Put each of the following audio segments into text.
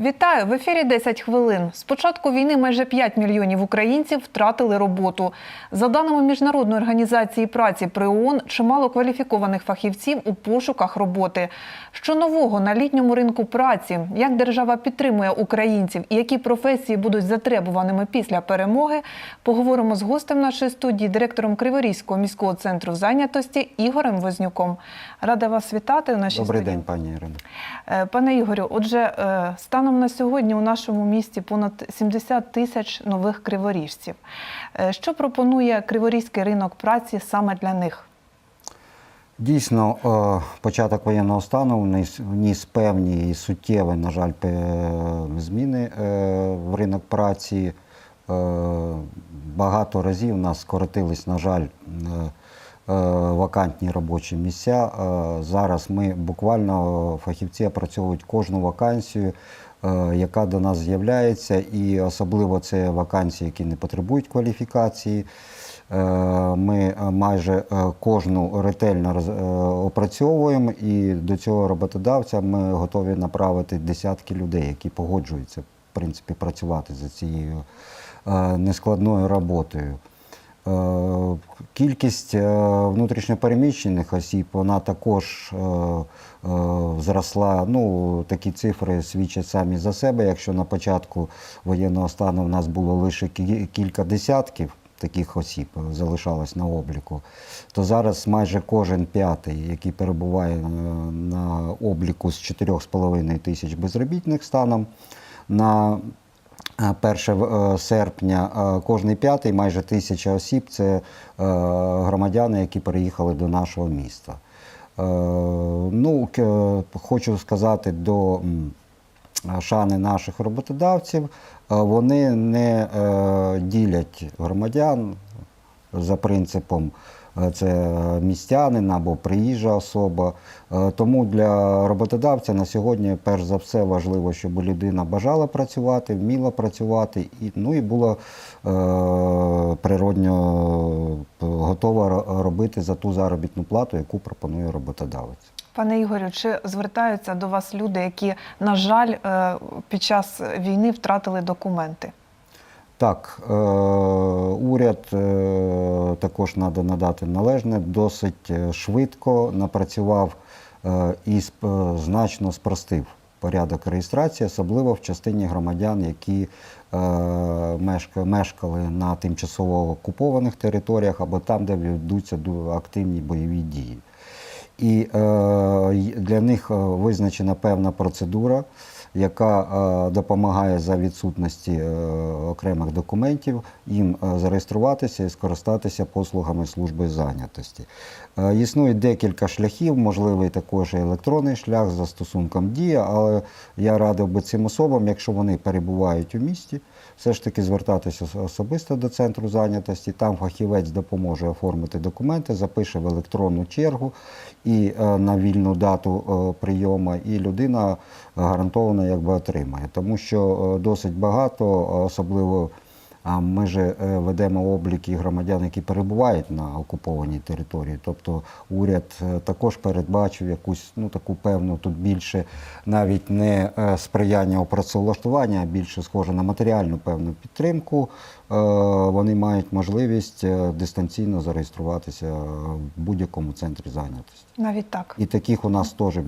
Вітаю в ефірі 10 хвилин. З початку війни майже 5 мільйонів українців втратили роботу. За даними міжнародної організації праці при ООН, чимало кваліфікованих фахівців у пошуках роботи. Що нового на літньому ринку праці? Як держава підтримує українців і які професії будуть затребуваними після перемоги? Поговоримо з гостем нашої студії, директором Криворізького міського центру зайнятості Ігорем Вознюком. Рада вас вітати у нашій Добрий студії. день, пані Ірино. Е, Пане Ігорю, отже, е, станом на сьогодні у нашому місті понад 70 тисяч нових криворіжців. Е, Що пропонує криворізький ринок праці саме для них? Дійсно, початок воєнного стану вніс, певні і суттєві, на жаль, зміни в ринок праці. Багато разів у нас скоротились, на жаль, вакантні робочі місця. Е, Зараз ми буквально фахівці опрацьовують кожну вакансію, е, яка до нас з'являється, і особливо це вакансії, які не потребують кваліфікації. Е, Ми е, майже е, кожну ретельно е, опрацьовуємо, і до цього роботодавця ми готові направити десятки людей, які погоджуються в принципі працювати за цією е, нескладною роботою. Е, Кількість е, внутрішньопереміщених осіб вона також е, зросла. Ну, такі цифри свідчать самі за себе. Якщо на початку воєнного стану в нас було лише кілька десятків таких осіб залишалось на обліку, то зараз майже кожен п'ятий, який перебуває на обліку з 4,5 тисяч безробітних станом, на 1 е, серпня е, кожний п'ятий, майже тисяча осіб це е, громадяни, які переїхали до нашого міста. Ну, хочу сказати до шани наших роботодавців, вони не ділять громадян за принципом е, це містянин або приїжджа особа. Е, Тому для роботодавця на сьогодні, перш за все, важливо, щоб людина бажала працювати, вміла працювати, і, ну і була е, природньо готова робити за ту заробітну плату, яку пропонує роботодавець. Пане Ігорю, чи звертаються до вас люди, які, на жаль, під час війни втратили документи? Так, е, уряд е, також треба надати належне, досить е, швидко напрацював е, і сп- е, значно спростив порядок реєстрації, особливо в частині громадян, які е, мешка- мешкали на тимчасово окупованих територіях або там, де ведуться активні бойові дії. І е, для них е, визначена певна процедура, яка е, допомагає за відсутності е, окремих документів їм е, зареєструватися і скористатися послугами служби зайнятості. Існує декілька шляхів, можливий також електронний шлях за застосунком Дія, але я радив би цим особам, якщо вони перебувають у місті, все ж таки звертатися особисто до центру зайнятості. Там фахівець допоможе оформити документи, запише в електронну чергу і е, на вільну дату е, прийому, і людина гарантовано якби отримає. Тому що е, досить багато, особливо. А ми же е, ведемо облік і громадян, які перебувають на окупованій території. Тобто уряд е, також передбачив якусь ну таку певну тут більше навіть не е, сприяння у працевлаштуванні, а більше схоже на матеріальну певну підтримку. Вони мають можливість дистанційно зареєструватися в будь-якому центрі зайнятості. Навіть так. І таких у нас теж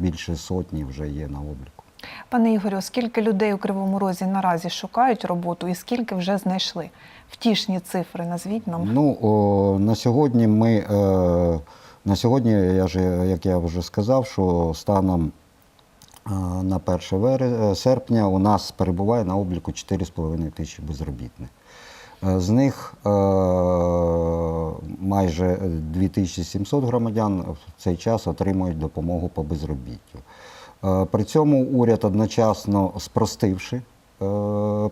більше сотні вже є на обліку. Пане Ігорю, скільки людей у Кривому Розі наразі шукають роботу і скільки вже знайшли? Втішні цифри назвіть нам. Ну о, на сьогодні ми е, на сьогодні, я ж як я вже сказав, що станом е, на 1 вере- е, серпня у нас перебуває на обліку 4,5 тисячі безробітних. Е, З них е, майже 2700 громадян в цей час отримують допомогу по безробіттю. Е, При цьому уряд одночасно спростивши е,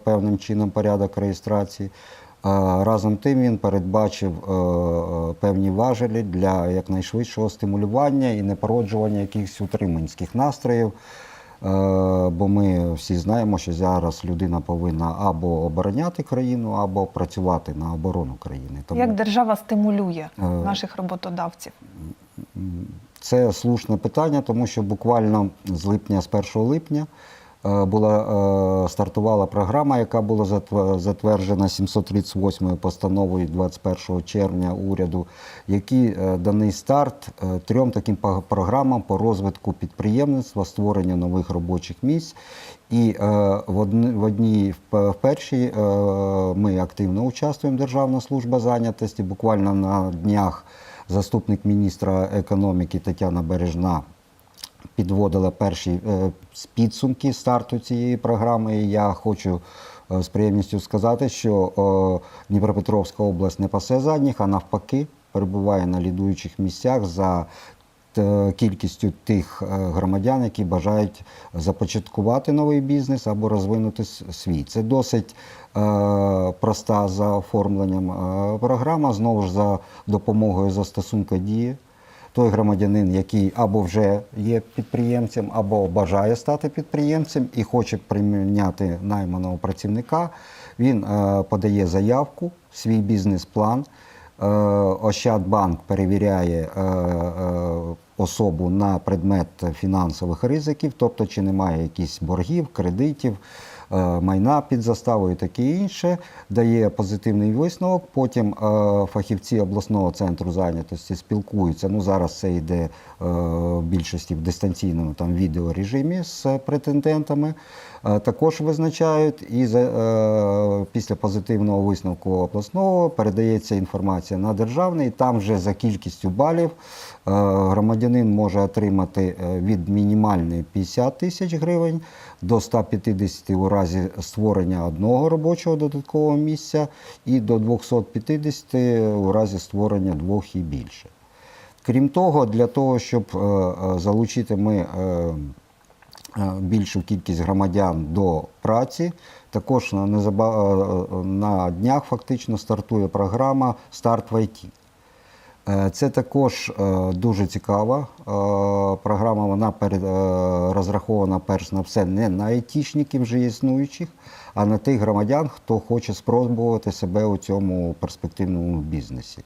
певним чином порядок реєстрації, е, разом тим він передбачив певні важелі для якнайшвидшого стимулювання і непороджування якихось утриманських настроїв. Бо ми всі знаємо, що зараз людина повинна або обороняти країну, або працювати на оборону країни. Тому Як держава стимулює наших роботодавців? Це слушне питання, тому що буквально з липня, з 1 липня е, була е, стартувала програма, яка була затв- затверджена 738 постановою 21 червня уряду, який е, даний старт трьом таким програмам по розвитку підприємництва, створення нових робочих місць. І в, одні, в одній в першій ми активно участвуємо Державна служба зайнятості. Буквально на днях заступник міністра економіки Тетяна Бережна підводила перші е, підсумки старту цієї програми. І я хочу е, з приємністю сказати, що е, Дніпропетровська область не пасе задніх, а навпаки, перебуває на лідуючих місцях за кількістю тих е, громадян, які бажають започаткувати новий бізнес або розвинути свій. Це досить е, проста за оформленням е, програма, знову ж за допомогою застосунку дії той громадянин, який або вже є підприємцем, або бажає стати підприємцем і хоче прийняти найманого працівника, він е, подає заявку, свій бізнес-план. Е, Ощадбанк перевіряє е, е, особу на предмет фінансових ризиків, тобто чи немає якихось боргів, кредитів, е, майна під заставою, таке інше, дає позитивний висновок. Потім е, фахівці обласного центру зайнятості спілкуються. Ну зараз це йде е, в більшості в дистанційному там відеорежимі з претендентами. Також визначають і за, після позитивного висновку обласного передається інформація на державний. Там вже за кількістю балів громадянин може отримати е, від мінімальної 50 тисяч гривень до 150 у разі створення одного робочого додаткового місця і до 250 у разі створення двох і більше. Крім того, для того, щоб е, е, залучити ми е, е, більшу кількість громадян до праці, також е, е, на днях фактично стартує програма Старт в ІТ. Е, Це також е, дуже цікава е, програма. Вона розрахована перш на все не на айтішників вже існуючих, а на тих громадян, хто хоче спробувати себе у цьому перспективному бізнесі.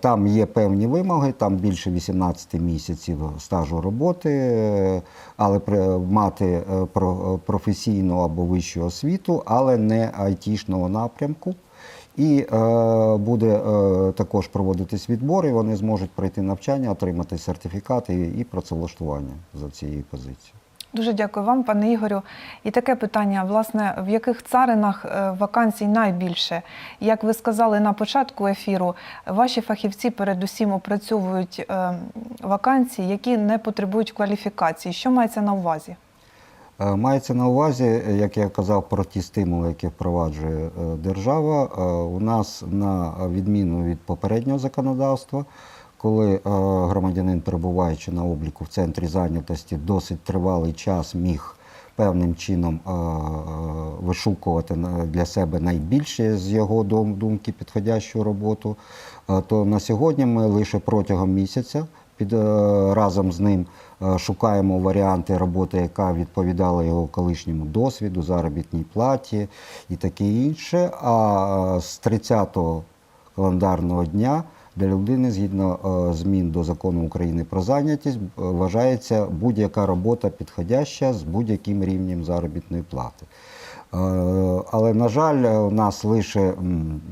Там є певні вимоги, там більше 18 місяців стажу роботи, але мати професійну або вищу освіту, але не айтішного напрямку. І е, буде е, також проводитись відбор, і вони зможуть пройти навчання, отримати сертифікати і, і працевлаштування за цією позицією. Дуже дякую вам, пане Ігорю. І таке питання: власне, в яких царинах е, вакансій найбільше? Як ви сказали на початку ефіру, ваші фахівці передусім опрацьовують е, вакансії, які не потребують кваліфікації. Що мається на увазі? Е, Мається на увазі, як я казав, про ті стимули, які впроваджує е, держава. Е, У нас на відміну від попереднього законодавства, коли е, громадянин, перебуваючи на обліку в центрі зайнятості, досить тривалий час міг певним чином е, е, вишукувати для себе найбільше з його дум- думки підходящу роботу, е, то на сьогодні ми лише протягом місяця під е, разом з ним е, шукаємо варіанти роботи, яка відповідала його колишньому досвіду, заробітній платі і таке інше. А е, з 30-го календарного дня для людини, згідно е, змін до закону України про зайнятість, е, вважається будь-яка робота підходяща з будь-яким рівнем заробітної плати. Е, Але, на жаль, у нас лише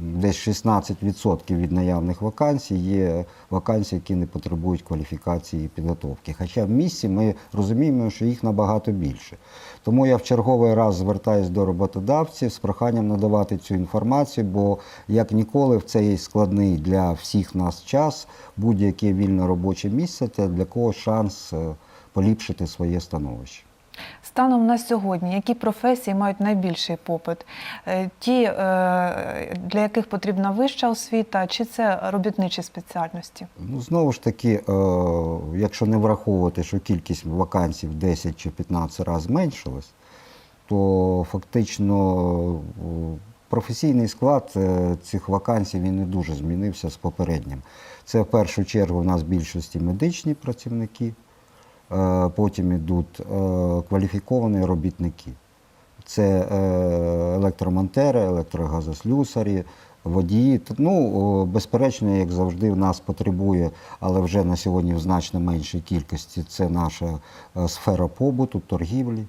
десь 16% від наявних вакансій є вакансії, які не потребують кваліфікації і підготовки. Хоча в місті ми розуміємо, що їх набагато більше. Тому я в черговий раз звертаюся до роботодавців з проханням надавати цю інформацію, бо як ніколи в цей складний для всіх нас час будь-яке вільне робоче місце це для когось шанс е, поліпшити своє становище. Станом на сьогодні, які професії мають найбільший попит? Е, Ті, е, для яких потрібна вища освіта, чи це робітничі спеціальності? Ну, знову ж таки, е, якщо не враховувати, що кількість вакансій в 10 чи 15 разів зменшилась, то фактично професійний склад цих вакансій він не дуже змінився з попереднім. Це в першу чергу у нас в більшості медичні працівники, потім йдуть е, кваліфіковані робітники. Це е, електромонтери, електрогазослюсарі, водії. Ну, безперечно, як завжди, в нас потребує, але вже на сьогодні в значно меншій кількості. Це наша е, сфера побуту, торгівлі.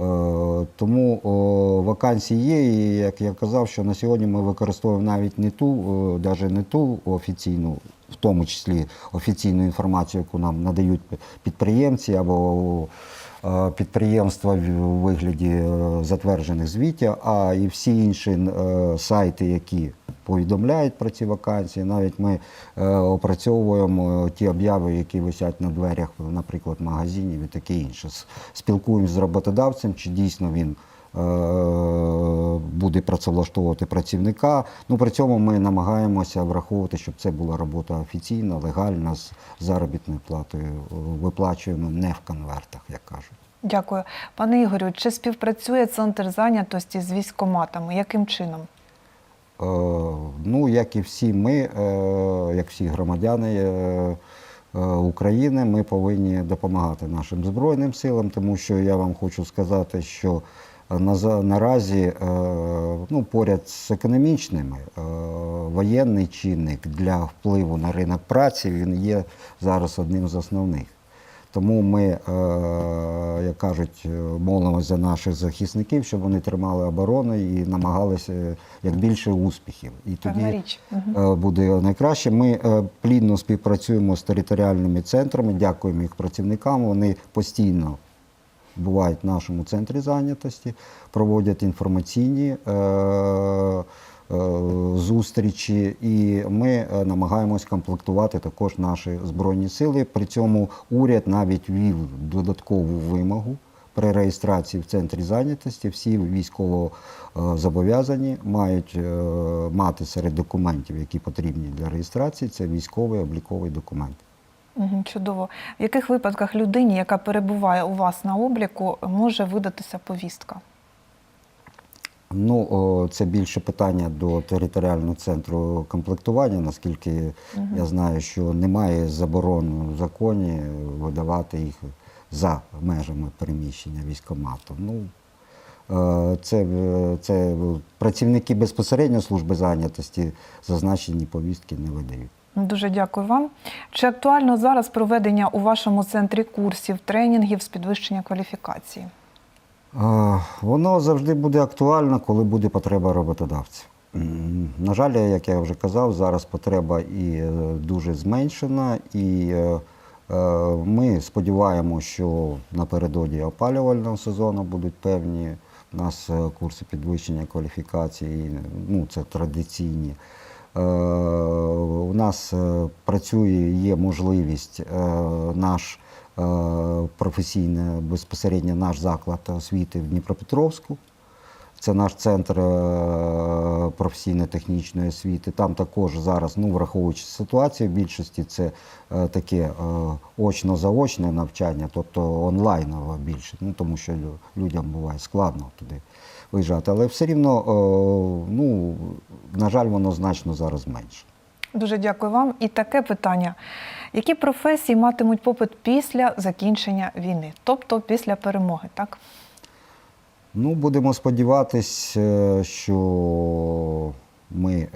Е, Тому вакансії є, і як я казав, що на сьогодні ми використовуємо навіть не ту, навіть не ту офіційну, в тому числі офіційну інформацію, яку нам надають підприємці або е, підприємства в вигляді е, затверджених звітів, а і всі інші е, сайти, які повідомляють про ці вакансії. Навіть ми е, опрацьовуємо ті обяви, які висять на дверях, наприклад, магазинів і таке інше. Спілкуємося з роботодавцем, чи дійсно він е, буде працевлаштовувати працівника. Ну, при цьому ми намагаємося враховувати, щоб це була робота офіційна, легальна, з заробітною платою. Е, Виплачуємо не в конвертах, як кажуть. Дякую. Пане Ігорю, чи співпрацює центр зайнятості з військоматами? Яким чином? Е, Ну, як і всі ми, е, як всі громадяни е, України, ми повинні допомагати нашим Збройним силам, тому що я вам хочу сказати, що наразі ну, поряд з економічними воєнний чинник для впливу на ринок праці він є зараз одним з основних. Тому ми, е, як кажуть, е, молимося за наших захисників, щоб вони тримали оборону і намагалися е, як більше успіхів. І тоді буде найкраще. Ми плідно співпрацюємо з територіальними центрами, дякуємо їх працівникам. Вони постійно бувають в нашому центрі зайнятості, проводять інформаційні зустрічі, і ми е, намагаємось комплектувати також наші збройні сили. При цьому уряд навіть ввів додаткову вимогу. При реєстрації в центрі зайнятості всі військово е, зобов'язані мають е, мати серед документів, які потрібні для реєстрації, це військовий обліковий документ. Чудово. В яких випадках людині, яка перебуває у вас на обліку, може видатися повістка? Ну, це більше питання до територіального центру комплектування, наскільки я знаю, що немає заборони в законі видавати їх за межами переміщення військомату. Ну, е, це, е, це працівники безпосередньо служби зайнятості зазначені повістки не видають. Дуже дякую вам. Чи актуально зараз проведення у вашому центрі курсів, тренінгів з підвищення кваліфікації? Воно завжди буде актуально, коли буде потреба роботодавця. М, На жаль, як я вже казав, зараз потреба і е, дуже зменшена, і е, е, ми сподіваємося, що напередодні опалювального сезону будуть певні у нас курси підвищення кваліфікації, ну це традиційні. У нас працює, є можливість наш професійне, безпосередньо наш заклад освіти в Дніпропетровську. Це наш центр е, професійно-технічної освіти. Там також зараз, ну враховуючи ситуацію, в більшості це е, таке е, очно-заочне навчання, тобто онлайново більше, ну тому що людям буває складно туди виїжджати. Але все рівно, е, ну, на жаль, воно значно зараз менше. Дуже дякую вам. І таке питання: які професії матимуть попит після закінчення війни, тобто після перемоги, так? Ну, будемо сподіватись, е, що ми, е,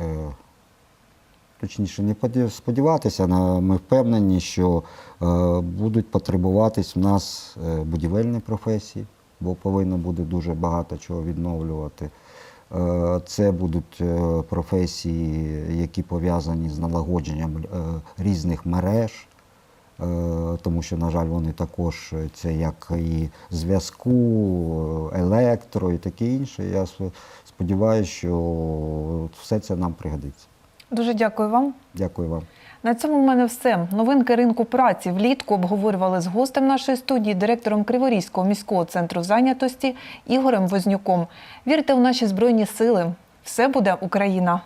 точніше, не сподіватися, а ми впевнені, що е, будуть потребуватись в нас будівельні професії, бо повинно буде дуже багато чого відновлювати. Е, Це будуть е, професії, які пов'язані з налагодженням е, різних мереж. Тому що, на жаль, вони також це як і зв'язку, електро і таке інше. Я сподіваюся, що все це нам пригодиться. Дуже дякую вам. Дякую вам. На цьому в мене все. Новинки ринку праці влітку обговорювали з гостем нашої студії, директором Криворізького міського центру зайнятості Ігорем Вознюком. Вірте у наші збройні сили. Все буде Україна.